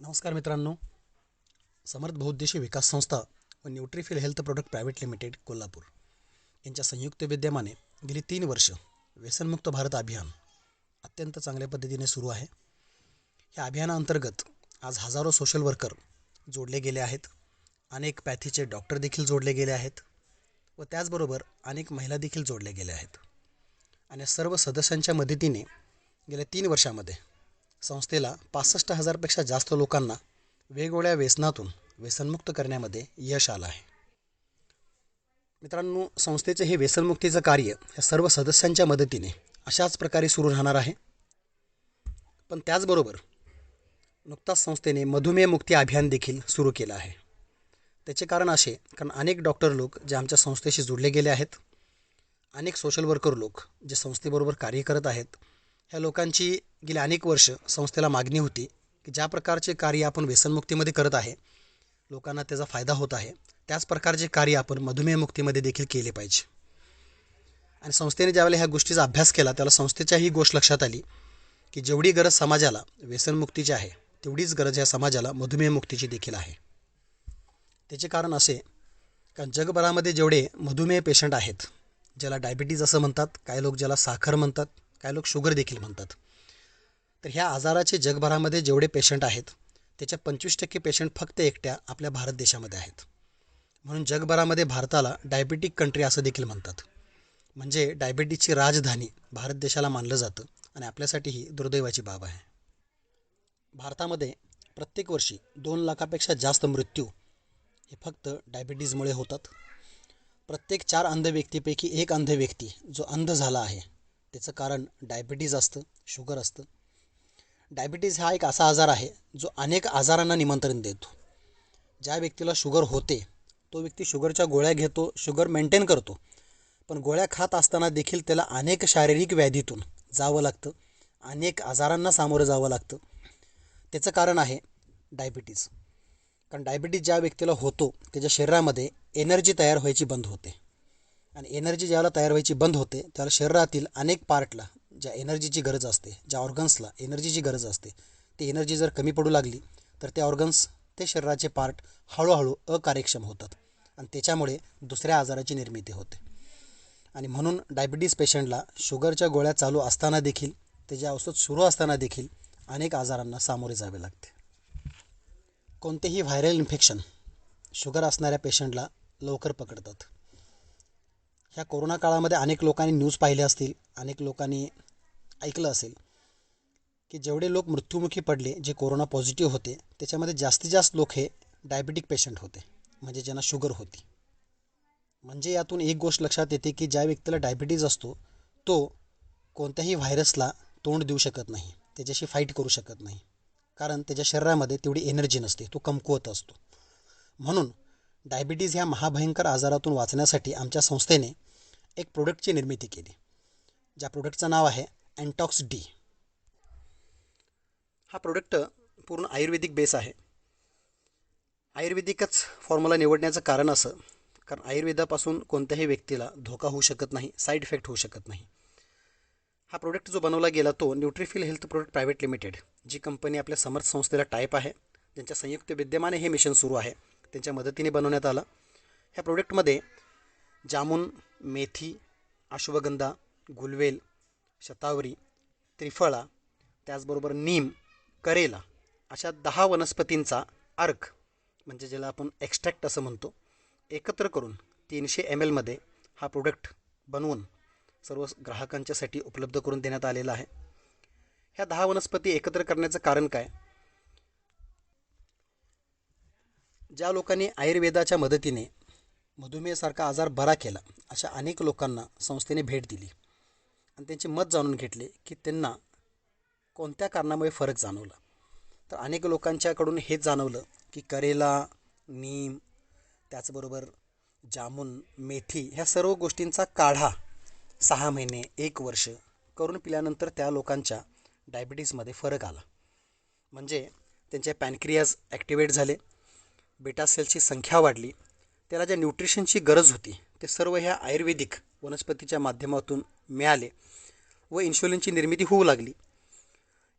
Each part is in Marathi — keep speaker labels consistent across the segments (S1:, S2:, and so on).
S1: नमस्कार मित्रांनो. समर्थ बहुद्देशीय विकास संस्था व Nutrifil health product private limited Kolhapur. यांच्या संयुक्त विद्यमाने गेली तीन वर्ष व्यसनमुक्त भारत अभियान अत्यंत चांगल्या पद्धतीने सुरू आहे. या अभियानाअंतर्गत आज हजारो सोशल वर्कर जोडले गेले आहेत. अनेक पॅथीचे डॉक्टर देखील जोडले गेले आहेत व त्याचबरोबर अनेक महिला देखील जोडल्या गेल्या आहेत. आणि सर्व सदस्यांच्या मदतीने गेल्या तीन वर्षामध्ये संस्थेला पासष्ट हजारपेक्षा जास्त लोकांना वेगवेगळ्या व्यसनातून व्यसनमुक्त करण्यामध्ये यश आलं आहे. मित्रांनो संस्थेचे हे व्यसनमुक्तीचं कार्य या सर्व सदस्यांच्या मदतीने अशाच प्रकारे सुरू राहणार आहे. पण त्याचबरोबर नुकताच संस्थेने मधुमेह मुक्ती अभियान देखील सुरू केलं आहे. त्याचे कारण असे कारण अनेक डॉक्टर लोक जे आमच्या संस्थेशी जोडले गेले आहेत अनेक सोशल वर्कर लोक जे संस्थेबरोबर कार्य करत आहेत ह्या लोकांची गेली अनेक वर्ष संस्थेला मागणी होती की ज्या प्रकारचे कार्य आपण व्यसनमुक्तीमध्ये करत आहे लोकांना त्याचा फायदा होत आहे त्याच प्रकारचे कार्य आपण मधुमेह मुक्तीमध्ये देखील केले पाहिजे. आणि संस्थेने ज्यावेळेला ह्या गोष्टीचा अभ्यास केला त्याला संस्थेच्या ही गोष्ट लक्षात आली की जेवढी गरज समाजाला व्यसनमुक्तीची आहे तेवढीच गरज ह्या समाजाला मधुमेह मुक्तीची देखील आहे. त्याचे कारण असे कारण जगभरामध्ये जेवढे मधुमेह पेशंट आहेत ज्याला डायबिटीज असं म्हणतात काही लोक ज्याला साखर म्हणतात काही लोक शुगर देखील म्हणतात. तर ह्या आजाराचे जगभरामध्ये जेवढे पेशंट आहेत त्याच्या पंचवीस टक्के पेशंट फक्त एकट्या आपल्या भारत देशामध्ये आहेत. म्हणून जगभरामध्ये भारताला डायबिटिक कंट्री असं देखील म्हणतात. म्हणजे डायबिटीजची राजधानी भारत देशाला मानलं जातं आणि आपल्यासाठी ही दुर्दैवाची बाब आहे. भारतामध्ये प्रत्येक वर्षी दोन लाखापेक्षा जास्त मृत्यू हे फक्त डायबिटीजमुळे होतात. प्रत्येक चार अंध व्यक्तीपैकी एक अंध व्यक्ती जो अंध झाला आहे त्याचं कारण डायबिटीज असतं शुगर असतं. डायबिटीज हा एक असा आजार आहे जो अनेक आजारांना निमंत्रण देतो. ज्या व्यक्तीला शुगर होते तो व्यक्ती शुगरच्या गोळ्या घेतो शुगर मेंटेन करतो. पण गोळ्या खात असताना देखील त्याला अनेक शारीरिक व्याधीतून जावं लागतं अनेक आजारांना सामोरं जावं लागतं. त्याचं कारण आहे डायबिटीज. कारण डायबिटीज ज्या व्यक्तीला होतो त्याच्या शरीरामध्ये एनर्जी तयार व्हायची बंद होते. आणि एनर्जी ज्यावेळेला तयार व्हायची बंद होते त्यावेळेला शरीरातील अनेक पार्टला ज्या एनर्जीची गरज असते ज्या ऑर्गन्सला एनर्जीची गरज असते ती एनर्जी जर कमी पडू लागली तर ते ऑर्गन्स ते शरीराचे पार्ट हळूहळू अकार्यक्षम होतात आणि त्याच्यामुळे दुसऱ्या आजाराची निर्मिती होते. आणि म्हणून डायबिटीज पेशंटला शुगरच्या गोळ्या चालू असताना देखील त्याचे औषध सुरू असताना देखील अनेक आजारांना सामोरे जावे लागते. कोणतेही व्हायरल इन्फेक्शन शुगर असणाऱ्या पेशंटला लवकर पकडतात. ह्या कोरोना काळामध्ये अनेक लोकांनी न्यूज पाहिले असतील अनेक लोकांनी ऐकलं असेल की जेवढे लोक मृत्युमुखी पडले जे कोरोना पॉझिटिव्ह होते त्याच्यामध्ये जास्तीत जास्त लोक हे डायबिटिक पेशंट होते म्हणजे ज्यांना शुगर होती. म्हणजे यातून एक गोष्ट लक्षात येते की ज्या व्यक्तीला डायबिटीज असतो तो कोणत्याही व्हायरसला तोंड देऊ शकत नाही त्याच्याशी फाईट करू शकत नाही. कारण त्याच्या शरीरामध्ये तेवढी एनर्जी नसते तो कमकुवत असतो. म्हणून डायबिटीज ह्या महाभयंकर आजारातून वाचण्यासाठी आमच्या संस्थेने एक प्रोडक्टची निर्मिती केली ज्या प्रोडक्टचं नाव आहे अँटॉक्स डी हा प्रोडक्ट पूर्ण आयुर्वेदिक बेस आहे. आयुर्वेदिकच फॉर्म्युला निवडण्याचं कारण असं कारण आयुर्वेदापासून कोणत्याही व्यक्तीला धोका होऊ शकत नाही साईड इफेक्ट होऊ शकत नाही. हा प्रोडक्ट जो बनवला गेला तो Nutrifil health product private limited जी कंपनी आपल्या समर्थ संस्थेला टाईप आहे ज्यांच्या संयुक्त विद्यमाने हे मिशन सुरू आहे त्यांच्या मदतीने बनवण्यात आलं. ह्या प्रोडक्टमध्ये जामून मेथी अश्वगंधा गुलवेल शतावरी त्रिफळा त्याचबरोबर नीम करेला अशा दहा वनस्पतींचा अर्क म्हणजे ज्याला आपण एक्स्ट्रॅक्ट असं म्हणतो एकत्र करून तीनशे एम एलमध्ये हा प्रोडक्ट बनवून सर्व ग्राहकांच्यासाठी उपलब्ध करून देण्यात आलेला आहे. ह्या दहा वनस्पती एकत्र करण्याचं कारण काय? ज्या लोकांनी आयुर्वेदाच्या मदतीने मधुमेहसारखा आजार बरा केला अशा अनेक लोकांना संस्थेने भेट दिली. आणि त्यांचे मत जाणून घेतले की त्यांना कोणत्या कारणामुळे फरक जाणवला. तर अनेक लोकांच्याकडून हेच जाणवलं की करेला नीम त्याचबरोबर जामून मेथी ह्या सर्व गोष्टींचा काढा सहा महिने एक वर्ष करून पिल्यानंतर त्या लोकांच्या डायबिटीजमध्ये फरक आला. म्हणजे त्यांचे पॅनक्रियाज ॲक्टिवेट झाले बेटा सेल्सची संख्या वाढली त्याला ज्या न्यूट्रिशनची गरज होती ते सर्व ह्या आयुर्वेदिक वनस्पतीच्या माध्यमातून मिळाले व इन्शुलिनची निर्मिती होऊ लागली.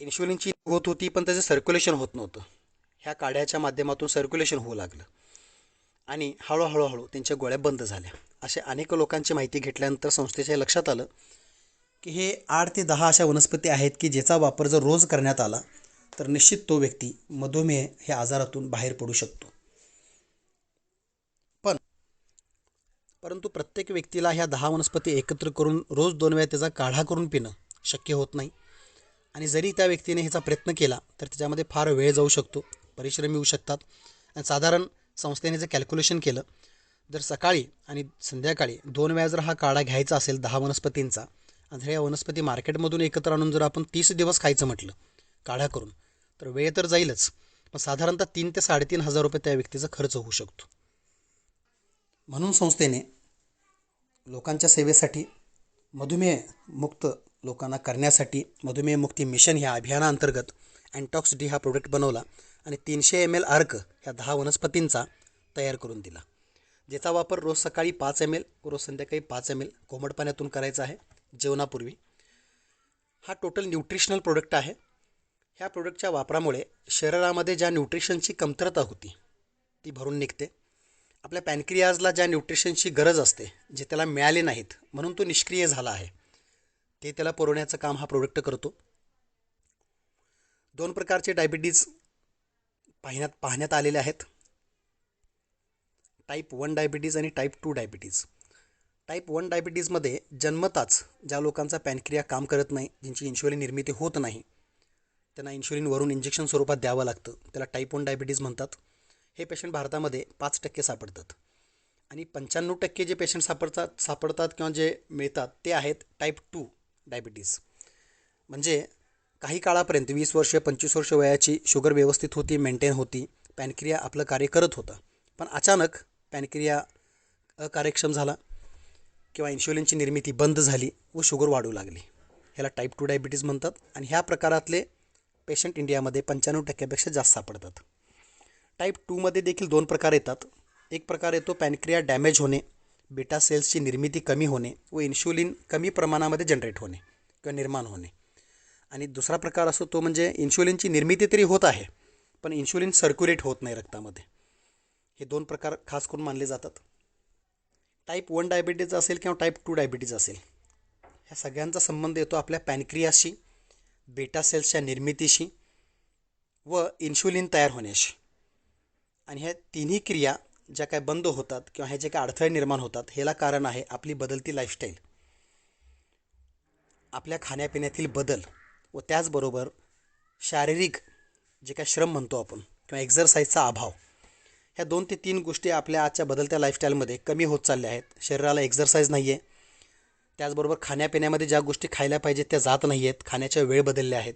S1: इन्शुलिनची होत होती पण त्याचं सर्क्युलेशन होत नव्हतं. ह्या काढ्याच्या माध्यमातून सर्क्युलेशन होऊ लागलं. आणि हळूहळूहळू त्यांच्या गोळ्या बंद झाल्या. अशा अनेक लोकांची माहिती घेतल्यानंतर संस्थेच्या लक्षात आलं की हे आठ ते दहा अशा वनस्पती आहेत की ज्याचा वापर जर रोज करण्यात आला तर निश्चित तो व्यक्ती मधुमेह ह्या आजारातून बाहेर पडू शकतो पण परंतु प्रत्येक व्यक्तीला ह्या दहा वनस्पती एकत्र करून रोज दोन वेळा त्याचा काढा करून पिणं शक्य होत नाही. आणि जरी त्या व्यक्तीने ह्याचा प्रयत्न केला तर त्याच्यामध्ये फार वेळ जाऊ शकतो परिश्रम येऊ शकतात. आणि साधारण संस्थेने जर कॅल्क्युलेशन केलं जर सकाळी आणि संध्याकाळी दोन वेळा जर हा काढा घ्यायचा असेल दहा वनस्पतींचा आणि जर या वनस्पती मार्केटमधून एकत्र आणून जर आपण तीस दिवस खायचं म्हटलं काढा करून तर वेळ तर जाईलच. पण साधारणतः तीन ते साडेतीन हजार रुपये त्या व्यक्तीचा खर्च होऊ शकतो. म्हणून संस्थेने लोकांच्या सेवेसाठी मधुमेह मुक्त लोकांना करण्यासाठी मधुमेह मुक्ती मिशन ह्या अभियानाअंतर्गत अँटॉक्स डी हा प्रोडक्ट बनवला आणि तीनशे एम एल अर्क ह्या दहा वनस्पतींचा तयार करून दिला. ज्याचा वापर रोज सकाळी पाच एम एल रोज संध्याकाळी पाच एम एल कोमट पाण्यातून करायचा आहे जेवणापूर्वी. हा टोटल न्यूट्रिशनल प्रोडक्ट आहे. ह्या प्रोडक्टच्या वापरामुळे शरीरामध्ये ज्या न्यूट्रिशनची कमतरता होती ती भरून निघते. आपल्या पॅनक्रियाजला ज्या न्यूट्रिशनची गरज असते जे त्याला मिळाले नाहीत म्हणून तो निष्क्रिय झाला आहे. ते त्याला पुरवण्याचं काम हा प्रोडक्ट करतो. दोन प्रकारचे डायबिटीज पाहण्यात पाहण्यात आलेले आहेत. टाईप वन डायबिटीज आणि type two diabetes type one डायबिटीजमध्ये जन्मताच ज्या लोकांचा पॅनक्रिया काम करत नाही ज्यांची इन्शुलिन निर्मिती होत नाही त्यांना इन्शुलिनवरून इंजेक्शन स्वरूपात द्यावं लागतं. त्याला टाईप वन डायबिटीज म्हणतात. हे पेशंट भारतामध्ये पाच टक्के सापडतात. आणि पंच्याण्णव टक्के जे पेशंट सापडतात सापडतात किंवा जे मिळतात ते आहेत टाईप टू डायबिटीज म्हणजे काही काळापर्यंत वीस वर्ष पंचवीस वर्ष वयाची शुगर व्यवस्थित होती मेंटेन होती पॅनक्रिया आपलं कार्य करत होतं. पण अचानक पॅनक्रिया अकार्यक्षम झाला किंवा इन्शुलिनची निर्मिती बंद झाली व शुगर वाढू लागली. ह्याला टाईप टू डायबिटीज म्हणतात आणि ह्या प्रकारातले पेशंट इंडियामध्ये पंच्याण्णव टक्क्यापेक्षा जास्त सापडतात. टाईप टूमध्ये देखील दोन प्रकार येतात. एक प्रकार येतो पॅनक्रिया डॅमेज होणे बेटा सेल्सची निर्मिती कमी होणे व इन्शुलिन कमी प्रमाणामध्ये जनरेट होणे किंवा निर्माण होणे. आणि दुसरा प्रकार असतो तो म्हणजे इन्शुलिनची निर्मिती तरी होत आहे पण इन्शुलिन सर्क्युलेट होत नाही रक्तामध्ये. हे दोन प्रकार खास करून मानले जातात. टाईप वन डायबिटीज असेल किंवा टाईप टू डायबिटीज असेल ह्या सगळ्यांचा संबंध येतो आपल्या पॅनक्रियाशी बेटा सेल्सच्या निर्मितीशी व इन्शुलिन तयार होण्याशी. आणि ह्या तिन्ही क्रिया ज्या काय बंद होतात किंवा ह्या जे काय अडथळे निर्माण होतात ह्याला कारण आहे आपली बदलती लाईफस्टाईल आपल्या खाण्यापिण्यातील बदल व त्याचबरोबर शारीरिक जे काय श्रम म्हणतो आपण किंवा एक्झरसाईजचा अभाव ह्या दोन ते तीन गोष्टी आपल्या आजच्या बदलत्या लाईफस्टाईलमध्ये कमी होत चालल्या आहेत. शरीराला एक्झरसाईज नाही आहे त्याचबरोबर खाण्यापिण्यामध्ये ज्या गोष्टी खायला पाहिजेत त्या जात नाही आहेत खाण्याच्या वेळ बदलल्या आहेत.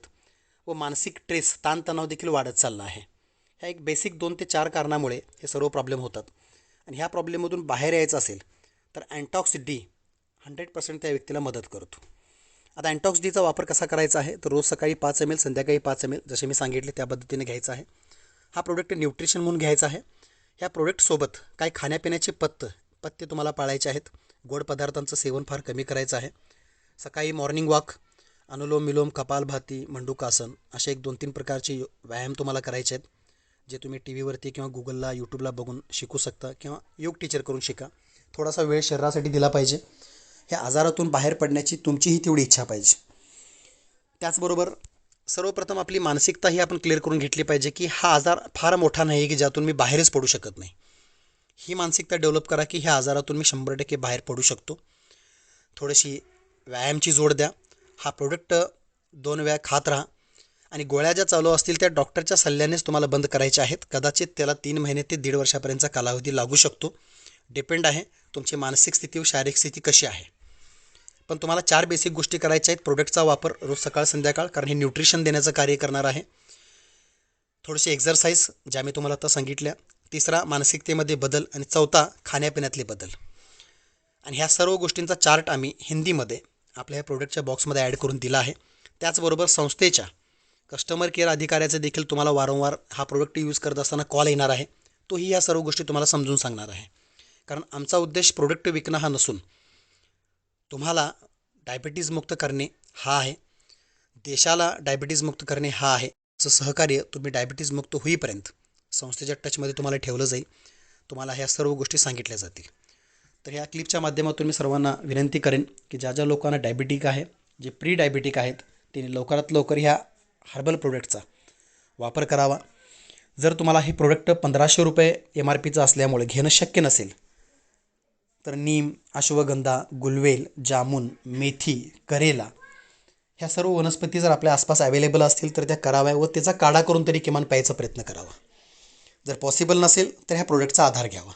S1: व मानसिक ट्रेस ताणतणाव देखील वाढत चालला आहे. ह्या एक बेसिक दोन ते चार कारणामुळे हे सर्व प्रॉब्लेम होतात. आणि ह्या प्रॉब्लेममधून बाहेर यायचं असेल तर अँटॉक्स डी हंड्रेड पर्सेंट त्या व्यक्तीला मदत करतो. आता अँटॉक्स डीचा वापर कसा करायचा आहे? तर रोज सकाळी पाच एम एल संध्याकाळी पाच एम एल जसे मी सांगितले त्या पद्धतीने घ्यायचा आहे. हा प्रोडक्ट न्यूट्रिशन म्हणून घ्यायचा आहे. ह्या प्रोडक्टसोबत काही खाण्यापिण्याचे पत्त पत्ते तुम्हाला पाळायचे आहेत. गोड पदार्थांचं सेवन फार कमी करायचं आहे. सकाळी मॉर्निंग वॉक अनुलोम विलोम कपालभाती मंडूकासन असे एक दोन तीन प्रकारचे व्यायाम तुम्हाला करायचे आहेत. जे तुम्ही टी व्हीवरती किंवा गुगलला यूट्यूबला बघून शिकू शकता किंवा योग टीचर करून शिका. थोडासा वेळ शरीरासाठी दिला पाहिजे. ह्या आजारातून बाहेर पडण्याची तुमचीही तेवढी इच्छा पाहिजे. त्याचबरोबर सर्वप्रथम आपली मानसिकता ही आपण क्लिअर करून घेतली पाहिजे की हा आजार फार मोठा नाही की ज्यातून मी बाहेरच पडू शकत नाही. ही मानसिकता डेव्हलप करा की ह्या आजारातून मी शंभर टक्के बाहेर पडू शकतो. थोडीशी व्यायामची जोड द्या. हा प्रोडक्ट दोन वेळा खात राहा. आणि गोळ्या ज्या चालू असतील त्या डॉक्टरच्या सल्ल्यानेच तुम्हाला बंद करायच्या आहेत. कदाचित त्याला तीन महिने ते दीड वर्षापर्यंतचा कालावधी लागू शकतो. डिपेंड आहे तुमची मानसिक स्थिती व शारीरिक स्थिती कशी आहे. पण तुम्हाला चार बेसिक गोष्टी करायच्या आहेत. प्रोडक्टचा वापर रोज सकाळ संध्याकाळ कारण हे न्यूट्रिशन देण्याचं कार्य करणार आहे. थोडीशी एक्झरसाईज ज्या मी तुम्हाला आता सांगितल्या. तिसरा मानसिकतेमध्ये बदल आणि चौथा खाण्यापिण्यातले बदल. आणि ह्या सर्व गोष्टींचा चार्ट आम्ही हिंदीमध्ये आपल्या ह्या प्रोडक्टच्या बॉक्समध्ये ॲड करून दिला आहे. त्याचबरोबर संस्थेच्या कस्टमर केअर अधिकाऱ्याचं देखील तुम्हाला वारंवार हा प्रोडक्ट यूज करत असताना कॉल येणार आहे. तोही या सर्व गोष्टी तुम्हाला समजून सांगणार आहे. कारण आमचा उद्देश प्रोडक्ट विकणं हा नसून तुम्हाला डायबिटीज मुक्त करणे हा आहे. देशाला डायबिटीज मुक्त करणे हा आहे. चं सहकार्य तुम्ही डायबिटीज मुक्त होईपर्यंत संस्थेच्या टचमध्ये तुम्हाला ठेवलं जाईल. तुम्हाला ह्या सर्व गोष्टी सांगितल्या जातील. तर ह्या क्लिपच्या माध्यमातून मी सर्वांना विनंती करेन की ज्या ज्या लोकांना डायबिटिक आहे जे प्री डायबिटिक आहेत त्यांनी लवकरात लवकर ह्या हर्बल प्रोडक्टचा वापर करावा. जर तुम्हाला हे प्रोडक्ट पंधराशे रुपये एम आर पीचं असल्यामुळे घेणं शक्य नसेल तर नीम अश्वगंधा गुलवेल जामून मेथी करेला ह्या सर्व वनस्पती जर आपल्या आसपास अवेलेबल असतील तर त्या कराव्या व त्याचा काढा करून तरी किमान प्यायचा प्रयत्न करावा. जर पॉसिबल नसेल तर ह्या प्रोडक्टचा आधार घ्यावा.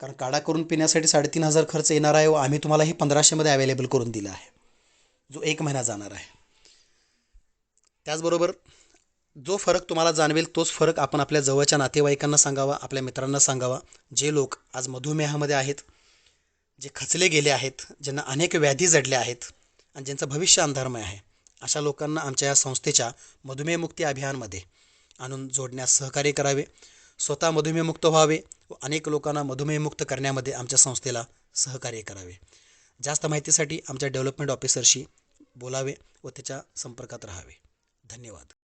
S1: कारण काढा करून पिण्यासाठी साडेतीन हजार खर्च येणार आहे व आम्ही तुम्हाला हे पंधराशेमध्ये अवेलेबल करून दिला आहे. जो एक महिना जाणार आहे. त्याचबरोबर जो फरक तुम्हाला जाणवेल तोच फरक आपण आपल्या जवळच्या नातेवाईकांना सांगावा आपल्या मित्रांना सांगावा. जे लोक आज मधुमेहामध्ये आहेत जे खचले गेले आहेत ज्यांना अनेक व्याधी जडल्या आहेत आणि ज्यांचं भविष्य अंधारमय आहे अशा लोकांना आमच्या या संस्थेच्या मधुमेहमुक्ती अभियानमध्ये आणून जोडण्यास सहकार्य करावे स्वतः मधुमेहमुक्त व्हावे व अनेक लोकांना मधुमेहमुक्त करण्यामध्ये आमच्या संस्थेला सहकार्य करावे. जास्त माहितीसाठी आमच्या डेव्हलपमेंट ऑफिसरशी बोलावे व त्याच्या संपर्कात राहावे. धन्यवाद.